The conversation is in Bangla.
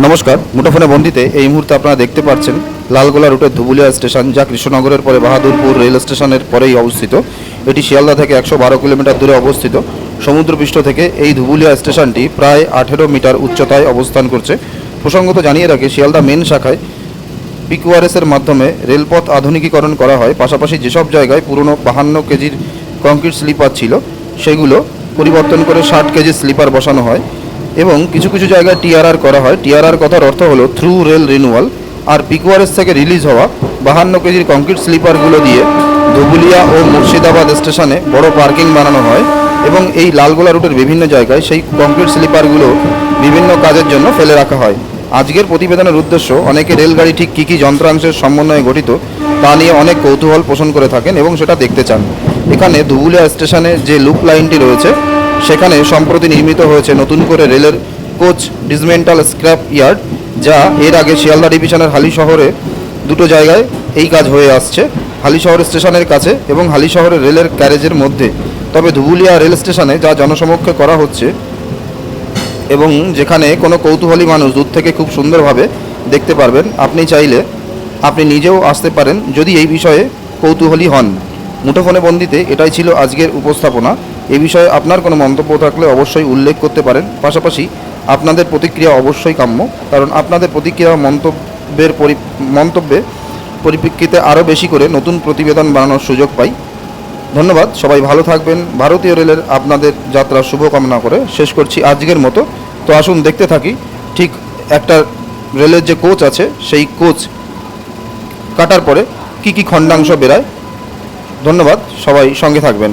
নমস্কার, মুঠোফোনে বন্দিতে এই মুহূর্তে আপনারা দেখতে পাচ্ছেন লালগোলা রুটের ধুবুলিয়া স্টেশন, যা কৃষ্ণনগরের পরে বাহাদুরপুর রেল স্টেশনের পরেই অবস্থিত। এটি শিয়ালদা থেকে একশো বারো কিলোমিটার দূরে অবস্থিত। সমুদ্রপৃষ্ঠ থেকে এই ধুবুলিয়া স্টেশনটি প্রায় আঠেরো মিটার উচ্চতায় অবস্থান করছে। প্রসঙ্গত জানিয়ে রাখি, শিয়ালদা মেন শাখায় পিকুআরএসের মাধ্যমে রেলপথ আধুনিকীকরণ করা হয়। পাশাপাশি যেসব জায়গায় পুরনো বাহান্ন কেজির কংক্রিট স্লিপার ছিল, সেগুলো পরিবর্তন করে ষাট কেজি স্লিপার বসানো হয়। এবং কিছু কিছু জায়গায় টিআরআর করা হয়। টিআরআর কথার অর্থ হলো থ্রু রেল রিনুয়াল আর পিকুআরএস থেকে রিলিজ হওয়া বাহান্ন কেজির কংক্রিট স্লিপারগুলো দিয়ে ধুবুলিয়া ও মুর্শিদাবাদ স্টেশনে বড় পার্কিং বানানো হয় এবং এই লালগোলা রুটের বিভিন্ন জায়গায় সেই কংক্রিট স্লিপারগুলো বিভিন্ন কাজের জন্য ফেলে রাখা হয়। আজকের প্রতিবেদনের উদ্দেশ্য, অনেকে রেলগাড়ি ঠিক কী কী যন্ত্রাংশের সমন্বয়ে গঠিত তা নিয়ে অনেক কৌতূহল পোষণ করে থাকেন এবং সেটা দেখতে চান। এখানে ধুবুলিয়া স্টেশনে যে লুপ লাইনটি রয়েছে সেখানে সম্প্রতি নির্মিত হয়েছে নতুন করে রেলের কোচ ডিসমেন্টাল স্ক্র্যাপ ইয়ার্ড, যা এর আগে শিয়ালদা ডিভিশনের হালি শহরে দুটো জায়গায় এই কাজ হয়ে আসছে, হালি শহর স্টেশনের কাছে এবং হালি শহরের রেলের ক্যারেজের মধ্যে। তবে ধুবুলিয়া রেল স্টেশনে যা জনসমক্ষে করা হচ্ছে এবং যেখানে কোনো কৌতূহলী মানুষ দূর থেকে খুব সুন্দরভাবে দেখতে পারবেন, আপনি চাইলে আপনি নিজেও আসতে পারেন যদি এই বিষয়ে কৌতূহলী হন। মুঠোফোনে বন্দিতে এটাই ছিল আজকের উপস্থাপনা। এ বিষয়ে আপনার কোনো মন্তব্য থাকলে অবশ্যই উল্লেখ করতে পারেন। পাশাপাশি আপনাদের প্রতিক্রিয়া অবশ্যই কাম্য, কারণ আপনাদের প্রতিক্রিয়া মন্তব্যের পরি মন্তব্যে পরিপ্রেক্ষিতে আরও বেশি করে নতুন প্রতিবেদন বানানোর সুযোগ পাই। ধন্যবাদ, সবাই ভালো থাকবেন। ভারতীয় রেলের আপনাদের যাত্রা শুভকামনা করে শেষ করছি আজকের মতো। তো আসুন দেখতে থাকি, ঠিক একটা রেলের যে কোচ আছে, সেই কোচ কাটার পরে কি কি খণ্ডাংশ বেরায়। ধন্যবাদ সবাই সঙ্গে থাকবেন।